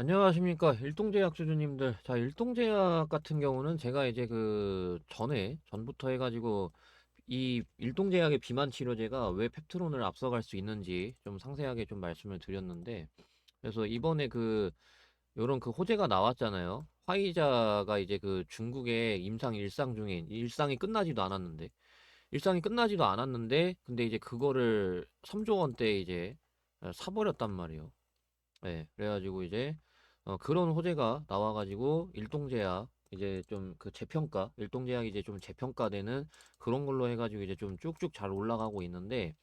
안녕하십니까. 일동제약 주주님들. 자, 일동제약 같은 경우는 제가 이제 그 전에, 전부터 해가지고 이 일동제약의 비만 치료제가 왜 펩트론을 앞서갈 수 있는지 좀 상세하게 좀 말씀을 드렸는데, 그래서 이번에 그, 요런 그 호재가 나왔잖아요. 화이자가 이제 그 중국의 임상 일상 중에, 일상이 끝나지도 않았는데, 일상이 끝나지도 않았는데, 근데 이제 그거를 3조 원대 이제 사버렸단 말이에요. 네, 그래가지고 이제 어, 그런 호재가 나와가지고 일동제약 이제 좀 그 재평가 일동제약이 이제 좀 재평가되는 그런 걸로 해가지고 이제 좀 쭉쭉 잘 올라가고 있는데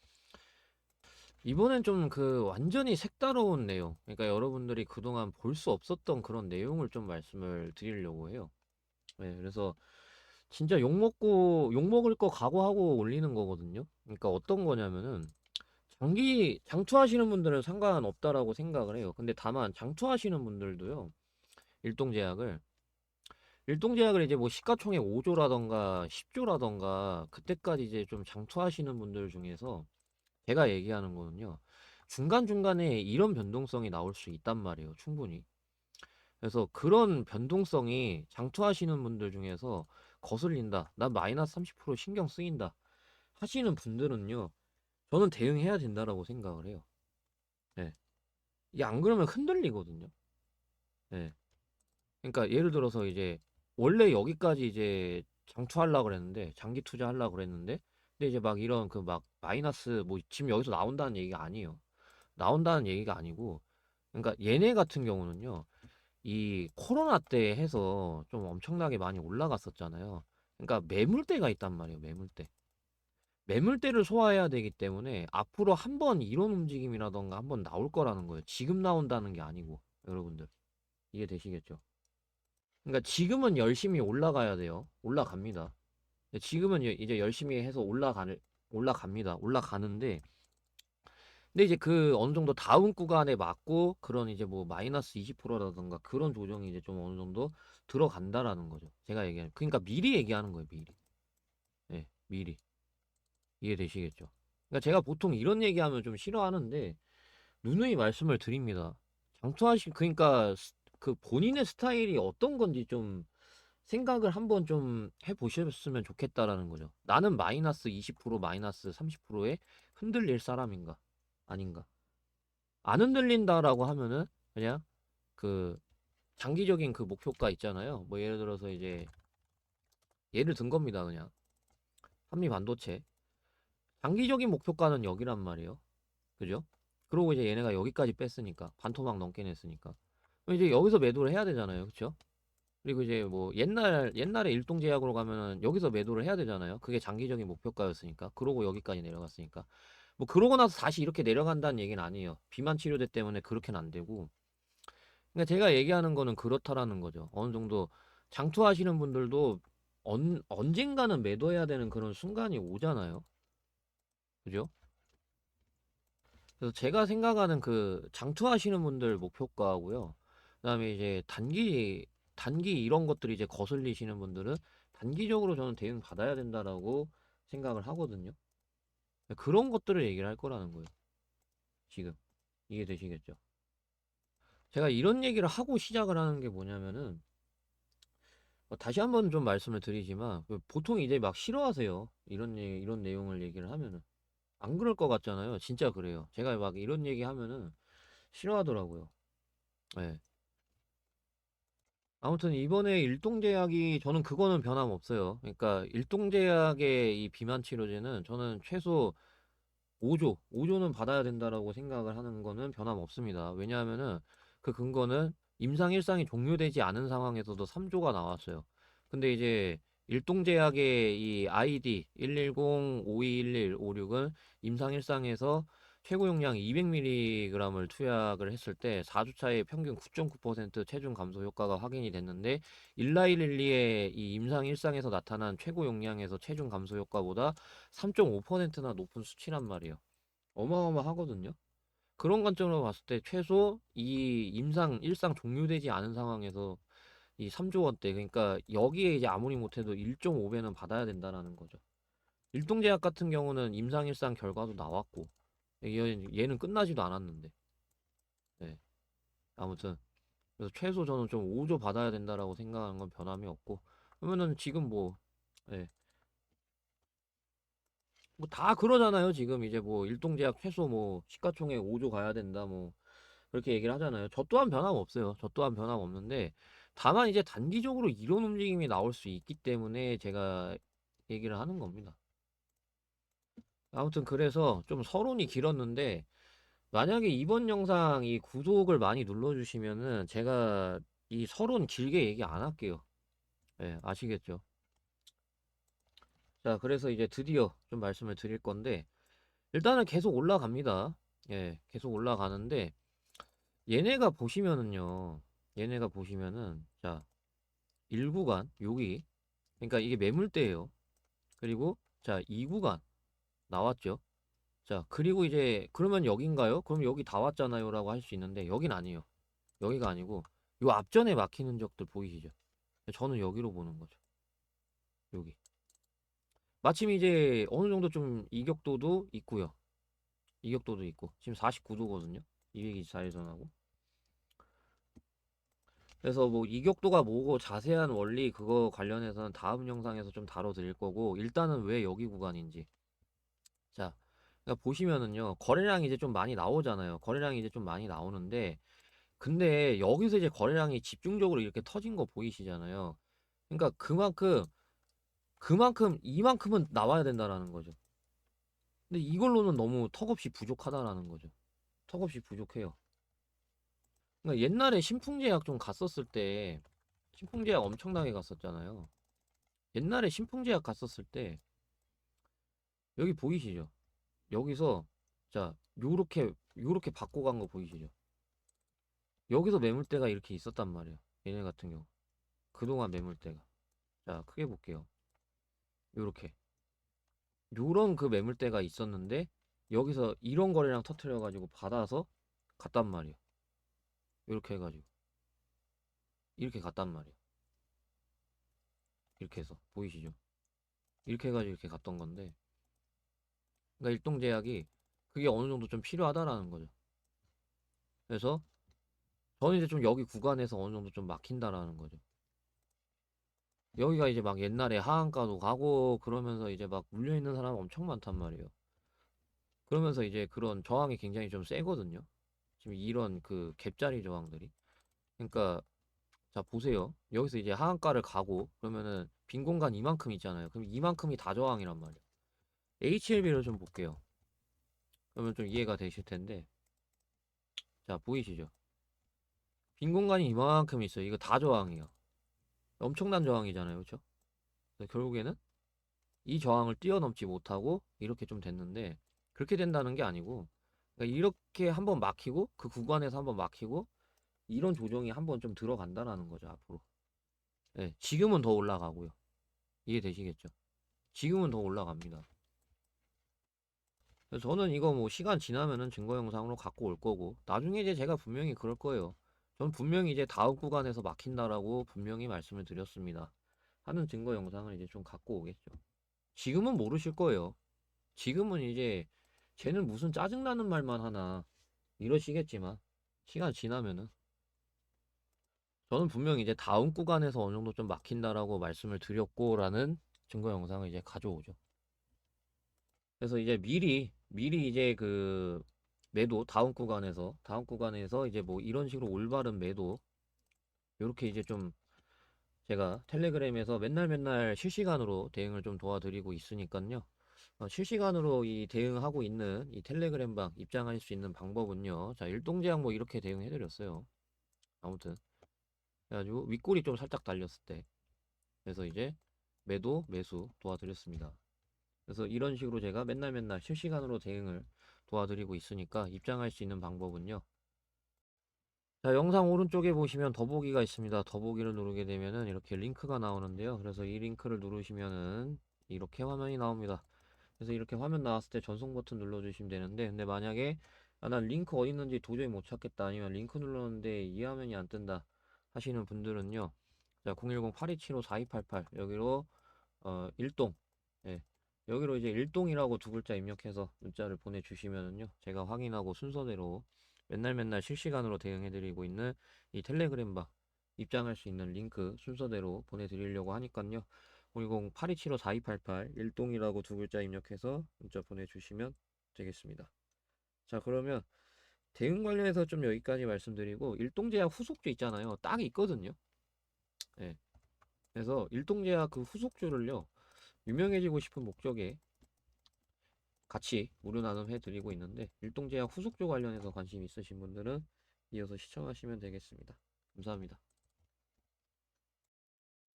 이번엔 좀 그 완전히 색다른 내용 그러니까 여러분들이 그동안 볼 수 없었던 그런 내용을 좀 말씀을 드리려고 해요. 네, 그래서 진짜 욕 먹고 욕 먹을 거 각오하고 올리는 거거든요. 그러니까 어떤 거냐면은 장기 장투하시는 분들은 상관없다라고 생각을 해요. 근데 다만 장투하시는 분들도요. 일동제약을 일동제약을 이제 뭐 시가총액 5조라던가 10조라던가 그때까지 이제 좀 장투하시는 분들 중에서 제가 얘기하는 거는요. 중간중간에 이런 변동성이 나올 수 있단 말이에요. 충분히. 그래서 그런 변동성이 장투하시는 분들 중에서 거슬린다. 나 마이너스 30% 신경 쓰인다. 하시는 분들은요. 저는 대응해야 된다라고 생각을 해요. 예. 이게 안 그러면 흔들리거든요. 예. 그러니까 예를 들어서 이제 원래 여기까지 이제 장투하려고 그랬는데 장기 투자하려고 그랬는데 근데 이제 막 이런 그 막 마이너스 뭐 지금 여기서 나온다는 얘기가 아니에요. 나온다는 얘기가 아니고 그러니까 얘네 같은 경우는요. 이 코로나 때 해서 좀 엄청나게 많이 올라갔었잖아요. 그러니까 매물대가 있단 말이에요. 매물대. 매물대를 소화해야 되기 때문에 앞으로 한 번 이런 움직임이라던가 한 번 나올 거라는 거예요. 지금 나온다는 게 아니고 여러분들 이해되시겠죠? 그러니까 지금은 열심히 올라가야 돼요. 올라갑니다. 지금은 이- 이제 열심히 해서 올라가는 올라갑니다. 올라가는데 근데 이제 그 어느 정도 다음 구간에 맞고 그런 이제 뭐 마이너스 20%라던가 그런 조정이 이제 좀 어느 정도 들어간다라는 거죠. 제가 얘기하는 그러니까 미리 얘기하는 거예요. 미리. 예, 미리. 이해되시겠죠? 그러니까 제가 보통 이런 얘기하면 좀 싫어하는데 누누이 말씀을 드립니다. 장투하시 그러니까 스- 그 본인의 스타일이 어떤 건지 좀 생각을 한번 좀 해보셨으면 좋겠다라는 거죠. 나는 마이너스 20% 마이너스 30%에 흔들릴 사람인가 아닌가? 안 흔들린다라고 하면은 그냥 그 장기적인 그 목표가 있잖아요. 뭐 예를 들어서 이제 예를 든 겁니다. 그냥 한미 반도체 장기적인 목표가는 여기란 말이에요. 그죠? 그러고 이제 얘네가 여기까지 뺐으니까 반토막 넘게 냈으니까 이제 여기서 매도를 해야 되잖아요. 그쵸? 그리고 이제 뭐 옛날 옛날에 일동제약으로 가면은 여기서 매도를 해야 되잖아요. 그게 장기적인 목표가였으니까. 그러고 여기까지 내려갔으니까. 뭐 그러고 나서 다시 이렇게 내려간다는 얘기는 아니에요. 비만 치료제 때문에 그렇게는 안 되고. 그러니까 제가 얘기하는 거는 그렇다라는 거죠. 어느 정도 장투하시는 분들도 언, 언젠가는 매도해야 되는 그런 순간이 오잖아요. 그죠? 그래서 제가 생각하는 그 장투하시는 분들 목표가하고요. 그다음에 이제 단기 단기 이런 것들이 이제 거슬리시는 분들은 단기적으로 저는 대응 받아야 된다라고 생각을 하거든요. 그런 것들을 얘기를 할 거라는 거예요. 지금 이해되시겠죠? 제가 이런 얘기를 하고 시작을 하는 게 뭐냐면은 어, 다시 한번 좀 말씀을 드리지만 그 보통 이제 막 싫어하세요. 이런 얘기, 이런 내용을 얘기를 하면은 안 그럴 것 같잖아요. 진짜 그래요. 제가 막 이런 얘기 하면은 싫어하더라고요. 네. 아무튼 이번에 일동제약이 저는 그거는 변함없어요. 그러니까 일동제약의 이 비만 치료제는 저는 최소 5조, 5조는 받아야 된다라고 생각을 하는 거는 변함없습니다. 왜냐하면은 그 근거는 임상 일상이 종료되지 않은 상황에서도 3조가 나왔어요. 근데 이제 일동제약의 이 ID 110-5211-56은 임상 일상에서 최고 용량 200mg을 투약을 했을 때 4주차에 평균 9.9% 체중 감소 효과가 확인이 됐는데 일라일릴리의 이 임상 일상에서 나타난 최고 용량에서 체중 감소 효과보다 3.5%나 높은 수치란 말이에요. 어마어마하거든요. 그런 관점으로 봤을 때 최소 이 임상 일상 종료되지 않은 상황에서 이 3조 원대 그러니까 여기에 이제 아무리 못해도 1.5배는 받아야 된다라는 거죠. 일동제약 같은 경우는 임상 일상 결과도 나왔고 얘- 얘는 끝나지도 않았는데 네. 아무튼 그래서 최소 저는 좀 5조 받아야 된다라고 생각하는 건 변함이 없고 그러면은 지금 뭐 예. 뭐 다 그러잖아요. 지금 이제 뭐 일동제약 최소 뭐 시가총액 5조 가야 된다 뭐 그렇게 얘기를 하잖아요. 저 또한 변함 없어요. 저 또한 변함 없는데 다만 이제 단기적으로 이런 움직임이 나올 수 있기 때문에 제가 얘기를 하는 겁니다. 아무튼 그래서 좀 서론이 길었는데 만약에 이번 영상 이 구독을 많이 눌러주시면은 제가 이 서론 길게 얘기 안 할게요. 예, 아시겠죠? 자, 그래서 이제 드디어 좀 말씀을 드릴 건데 일단은 계속 올라갑니다. 예, 계속 올라가는데 얘네가 보시면은요. 얘네가 보시면은 자, 1구간 여기 그러니까 이게 매물대예요. 그리고 자, 2구간 나왔죠. 자, 그리고 이제 그러면 여긴가요? 그럼 여기 다 왔잖아요 라고 할 수 있는데 여긴 아니에요. 여기가 아니고 요 앞전에 막히는 적들 보이시죠? 저는 여기로 보는 거죠. 여기. 마침 이제 어느 정도 좀 이격도도 있고요. 이격도도 있고 지금 49도거든요. 224일선하고. 그래서 뭐 이격도가 뭐고 자세한 원리 그거 관련해서는 다음 영상에서 좀 다뤄드릴 거고 일단은 왜 여기 구간인지. 자 그러니까 보시면은요 거래량이 이제 좀 많이 나오잖아요. 거래량이 이제 좀 많이 나오는데 근데 여기서 이제 거래량이 집중적으로 이렇게 터진 거 보이시잖아요. 그러니까 그만큼 그만큼 이만큼은 나와야 된다라는 거죠. 근데 이걸로는 너무 턱없이 부족하다라는 거죠. 턱없이 부족해요 그러니까 옛날에 신풍제약 좀 갔었을 때 신풍제약 엄청나게 갔었잖아요. 옛날에 신풍제약 갔었을 때 여기 보이시죠? 여기서 자 요렇게 요렇게 바꿔 간 거 보이시죠? 여기서 매물대가 이렇게 있었단 말이에요. 얘네 같은 경우. 그동안 매물대가. 자 크게 볼게요. 요렇게. 요런 그 매물대가 있었는데 여기서 이런 거래량 터트려 가지고 받아서 갔단 말이에요 이렇게 해가지고. 이렇게 갔단 말이에요 이렇게 해서. 보이시죠? 이렇게 해가지고 이렇게 갔던 건데. 그러니까 일동제약이 그게 어느 정도 좀 필요하다라는 거죠. 그래서 저는 이제 좀 여기 구간에서 어느 정도 좀 막힌다라는 거죠. 여기가 이제 막 옛날에 하한가도 가고 그러면서 이제 막 물려있는 사람 엄청 많단 말이에요. 그러면서 이제 그런 저항이 굉장히 좀 세거든요 지금 이런 그 갭자리 저항들이. 그러니까 자 보세요. 여기서 이제 하한가를 가고 그러면은 빈 공간 이만큼 있잖아요. 그럼 이만큼이 다 저항이란 말이에요 HLB를 좀 볼게요. 그러면 좀 이해가 되실 텐데. 자 보이시죠? 빈 공간이 이만큼 있어요. 이거 다 저항이에요. 엄청난 저항이잖아요. 그쵸? 결국에는 이 저항을 뛰어넘지 못하고 이렇게 좀 됐는데 그렇게 된다는 게 아니고 그러니까 이렇게 한번 막히고 그 구간에서 한번 막히고 이런 조정이 한번 좀 들어간다라는 거죠 앞으로. 네, 지금은 더 올라가고요. 이해되시겠죠? 지금은 더 올라갑니다. 저는 이거 뭐 시간 지나면은 증거 영상으로 갖고 올 거고 나중에 이제 제가 분명히 그럴 거예요. 전 분명히 이제 다음 구간에서 막힌다라고 분명히 말씀을 드렸습니다. 하는 증거 영상을 이제 좀 갖고 오겠죠. 지금은 모르실 거예요. 지금은 이제 쟤는 무슨 짜증나는 말만 하나 이러시겠지만 시간 지나면은 저는 분명히 이제 다음 구간에서 어느 정도 좀 막힌다라고 말씀을 드렸고라는 증거 영상을 이제 가져오죠. 그래서 이제 미리 미리 이제 그 매도 다음 구간에서 다음 구간에서 이제 뭐 이런 식으로 올바른 매도 요렇게 이제 좀 제가 텔레그램에서 맨날 맨날 실시간으로 대응을 좀 도와드리고 있으니까요. 어, 실시간으로 이 대응하고 있는 이 텔레그램 방 입장할 수 있는 방법은요. 자, 일동제약 뭐 이렇게 대응해 드렸어요. 아무튼. 그래가지고 윗골이 좀 살짝 달렸을 때. 그래서 이제 매도, 매수 도와드렸습니다. 그래서 이런 식으로 제가 맨날 맨날 실시간으로 대응을 도와드리고 있으니까 입장할 수 있는 방법은요. 자, 영상 오른쪽에 보시면 더보기가 있습니다. 더보기를 누르게 되면은 이렇게 링크가 나오는데요. 그래서 이 링크를 누르시면은 이렇게 화면이 나옵니다. 그래서 이렇게 화면 나왔을 때 전송 버튼 눌러주시면 되는데 근데 만약에 아, 난 링크 어디 있는지 도저히 못 찾겠다 아니면 링크 눌렀는데 이 화면이 안 뜬다 하시는 분들은요 자 010-8275-4288 여기로 어 일동 예 여기로 이제 일동이라고 두 글자 입력해서 문자를 보내주시면은요 제가 확인하고 순서대로 맨날 맨날 실시간으로 대응해드리고 있는 이 텔레그램바 입장할 수 있는 링크 순서대로 보내드리려고 하니깐요. 010-8275-4288 일동이라고 두 글자 입력해서 문자 보내주시면 되겠습니다. 자 그러면 대응 관련해서 좀 여기까지 말씀드리고 일동제약 후속주 있잖아요. 딱 있거든요. 예. 그래서 일동제약 그 후속주를요. 유명해지고 싶은 목적에 같이 무료 나눔해 드리고 있는데 일동제약 후속주 관련해서 관심 있으신 분들은 이어서 시청하시면 되겠습니다. 감사합니다.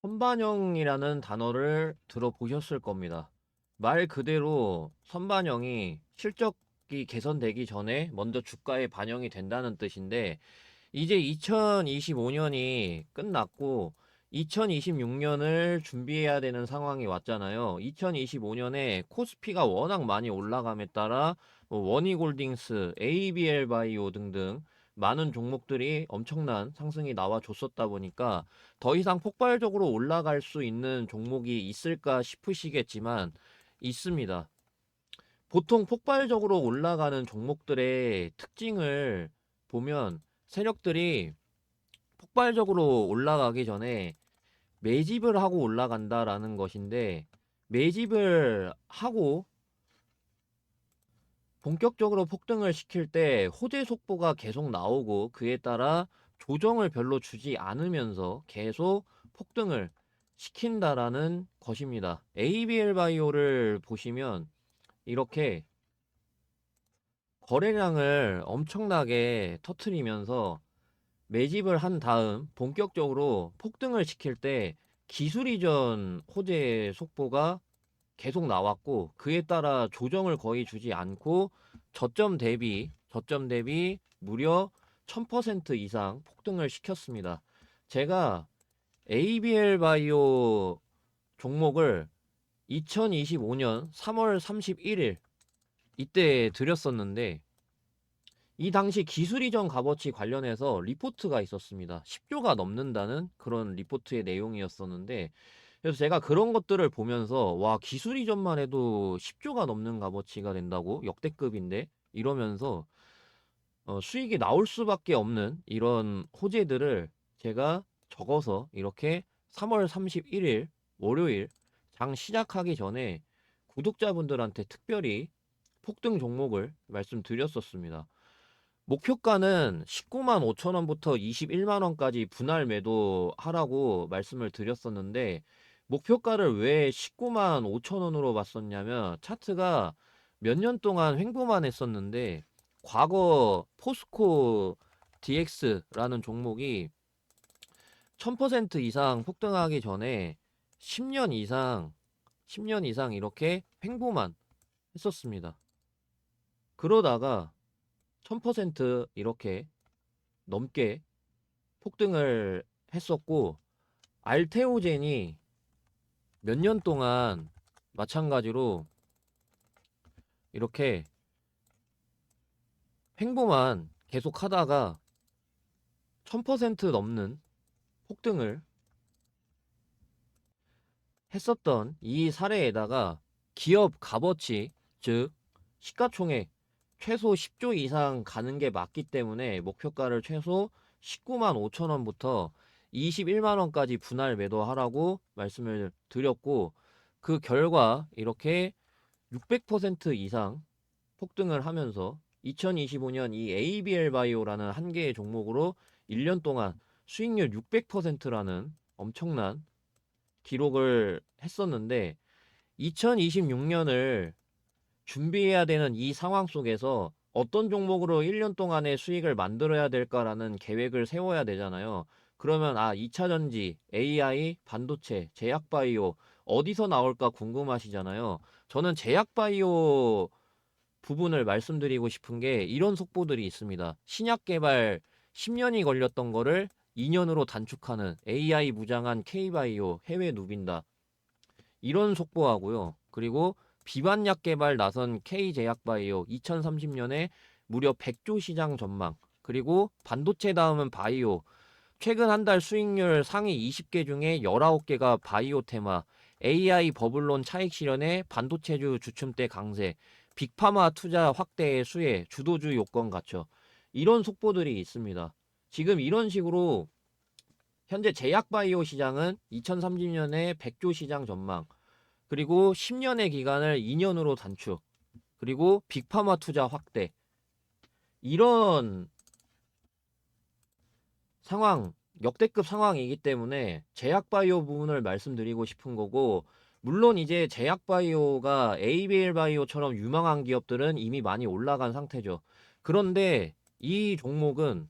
선반영이라는 단어를 들어보셨을 겁니다. 말 그대로 선반영이 실적이 개선되기 전에 먼저 주가에 반영이 된다는 뜻인데 이제 2025년이 끝났고 2026년을 준비해야 되는 상황이 왔잖아요. 2025년에 코스피가 워낙 많이 올라감에 따라 뭐 원희골딩스, ABL 바이오 등등 많은 종목들이 엄청난 상승이 나와 줬었다 보니까 더 이상 폭발적으로 올라갈 수 있는 종목이 있을까 싶으시겠지만 있습니다. 보통 폭발적으로 올라가는 종목들의 특징을 보면 세력들이 폭발적으로 올라가기 전에 매집을 하고 올라간다라는 것인데 매집을 하고 본격적으로 폭등을 시킬 때 호재 속보가 계속 나오고 그에 따라 조정을 별로 주지 않으면서 계속 폭등을 시킨다라는 것입니다. ABL 바이오를 보시면 이렇게 거래량을 엄청나게 터트리면서 매집을 한 다음 본격적으로 폭등을 시킬 때 기술 이전 호재 속보가 계속 나왔고 그에 따라 조정을 거의 주지 않고 저점 대비 저점 대비 무려 1000% 이상 폭등을 시켰습니다. 제가 ABL 바이오 종목을 2025년 3월 31일 이때 드렸었는데 이 당시 기술 이전 값어치 관련해서 리포트가 있었습니다. 10조가 넘는다는 그런 리포트의 내용이었었는데 그래서 제가 그런 것들을 보면서 와 기술 이전만 해도 10조가 넘는 값어치가 된다고 역대급인데 이러면서 어, 수익이 나올 수밖에 없는 이런 호재들을 제가 적어서 이렇게 3월 31일 월요일 장 시작하기 전에 구독자분들한테 특별히 폭등 종목을 말씀드렸었습니다. 목표가는 19만 5천 원부터 21만 원까지 분할 매도하라고 말씀을 드렸었는데 목표가를 왜 19만 5천 원으로 봤었냐면 차트가 몇 년 동안 횡보만 했었는데 과거 포스코 DX라는 종목이 1000% 이상 폭등하기 전에 10년 이상 10년 이상 이렇게 횡보만 했었습니다. 그러다가 1000% 이렇게 넘게 폭등을 했었고 알테오젠이 몇 년 동안 마찬가지로 이렇게 횡보만 계속 하다가 1000% 넘는 폭등을 했었던 이 사례에다가 기업 값어치 즉 시가총액 최소 10조 이상 가는 게 맞기 때문에 목표가를 최소 19만 5천 원부터 21만 원까지 분할 매도하라고 말씀을 드렸고 그 결과 이렇게 600% 이상 폭등을 하면서 2025년 이 ABL 바이오라는 한 개의 종목으로 1년 동안 수익률 600%라는 엄청난 기록을 했었는데 2026년을 준비해야 되는 이 상황 속에서 어떤 종목으로 1년 동안의 수익을 만들어야 될까라는 계획을 세워야 되잖아요. 그러면 아, 2차 전지, AI, 반도체, 제약 바이오 어디서 나올까 궁금하시잖아요. 저는 제약 바이오 부분을 말씀드리고 싶은 게 이런 속보들이 있습니다. 신약 개발 10년이 걸렸던 거를 2년으로 단축하는 AI 무장한 K바이오 해외 누빈다. 이런 속보하고요. 그리고 비반약 개발 나선 K제약바이오 2030년에 무려 100조 시장 전망. 그리고 반도체 다음은 바이오. 최근 한 달 수익률 상위 20개 중에 19개가 바이오 테마. AI 버블론 차익 실현에 반도체주 주춤대 강세. 빅파마 투자 확대의 수혜, 주도주 요건 갖춰. 이런 속보들이 있습니다. 지금 이런 식으로 현재 제약바이오 시장은 2030년에 100조 시장 전망, 그리고 10년의 기간을 2년으로 단축, 그리고 빅파마 투자 확대. 이런 상황, 역대급 상황이기 때문에 제약바이오 부분을 말씀드리고 싶은 거고, 물론 이제 제약바이오가 ABL 바이오처럼 유망한 기업들은 이미 많이 올라간 상태죠. 그런데 이 종목은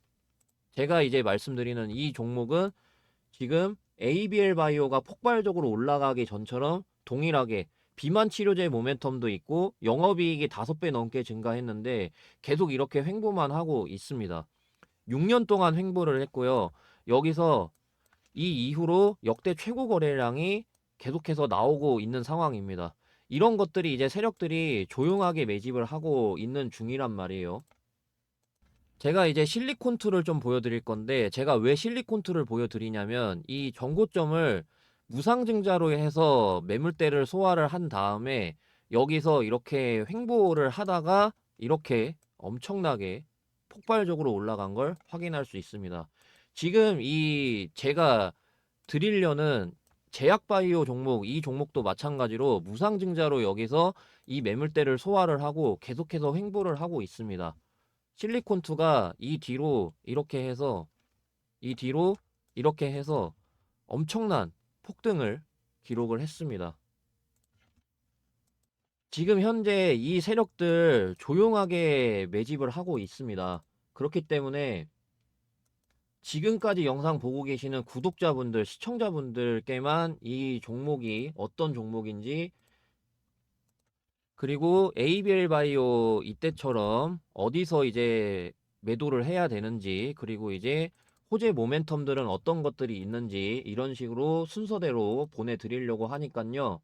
제가 이제 말씀드리는 이 종목은 지금 ABL 바이오가 폭발적으로 올라가기 전처럼 동일하게 비만 치료제 모멘텀도 있고 영업이익이 5배 넘게 증가했는데 계속 이렇게 횡보만 하고 있습니다. 6년 동안 횡보를 했고요. 여기서 이 이후로 역대 최고 거래량이 계속해서 나오고 있는 상황입니다. 이런 것들이 이제 세력들이 조용하게 매집을 하고 있는 중이란 말이에요. 제가 이제 실리콘2를 좀 보여드릴 건데 제가 왜 실리콘2를 보여드리냐면 이 정고점을 무상증자로 해서 매물대를 소화를 한 다음에 여기서 이렇게 횡보를 하다가 이렇게 엄청나게 폭발적으로 올라간 걸 확인할 수 있습니다. 지금 이 제가 드리려는 제약바이오 종목 이 종목도 마찬가지로 무상증자로 여기서 이 매물대를 소화를 하고 계속해서 횡보를 하고 있습니다. 실리콘2가 이 뒤로 이렇게 해서 이 뒤로 이렇게 해서 엄청난 폭등을 기록을 했습니다. 지금 현재 이 세력들 조용하게 매집을 하고 있습니다. 그렇기 때문에 지금까지 영상 보고 계시는 구독자분들, 시청자분들께만 이 종목이 어떤 종목인지 그리고 ABL 바이오 이때처럼 어디서 이제 매도를 해야 되는지 그리고 이제 호재 모멘텀들은 어떤 것들이 있는지 이런 식으로 순서대로 보내드리려고 하니깐요.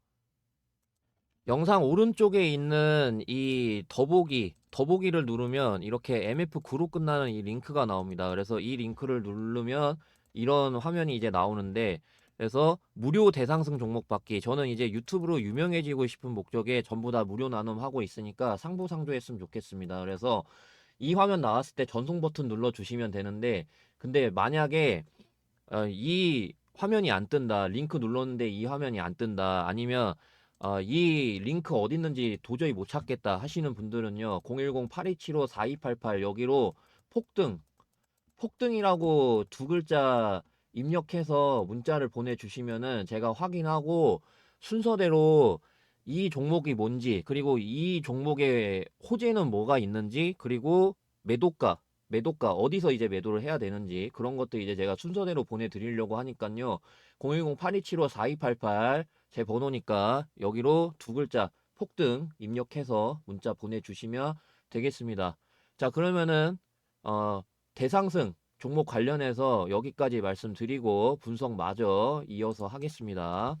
영상 오른쪽에 있는 이 더보기, 더보기를 누르면 이렇게 MF9로 끝나는 이 링크가 나옵니다. 그래서 이 링크를 누르면 이런 화면이 이제 나오는데 그래서 무료 대상승 종목 받기. 저는 이제 유튜브로 유명해지고 싶은 목적에 전부 다 무료 나눔하고 있으니까 상부상조했으면 좋겠습니다. 그래서 이 화면 나왔을 때 전송 버튼 눌러 주시면 되는데 근데 만약에 어, 이 화면이 안 뜬다. 링크 눌렀는데 이 화면이 안 뜬다. 아니면 어, 이 링크 어디 있는지 도저히 못 찾겠다 하시는 분들은요. 010-8275-4288 여기로 폭등, 폭등이라고 두 글자 입력해서 문자를 보내주시면은 제가 확인하고 순서대로 이 종목이 뭔지 그리고 이 종목의 호재는 뭐가 있는지 그리고 매도가 매도가 어디서 이제 매도를 해야 되는지 그런 것들 이제 제가 순서대로 보내드리려고 하니까요 010-8275-4288 제 번호니까 여기로 두 글자 폭등 입력해서 문자 보내주시면 되겠습니다 자 그러면은 어 대상승 종목 관련해서 여기까지 말씀드리고 분석 마저 이어서 하겠습니다.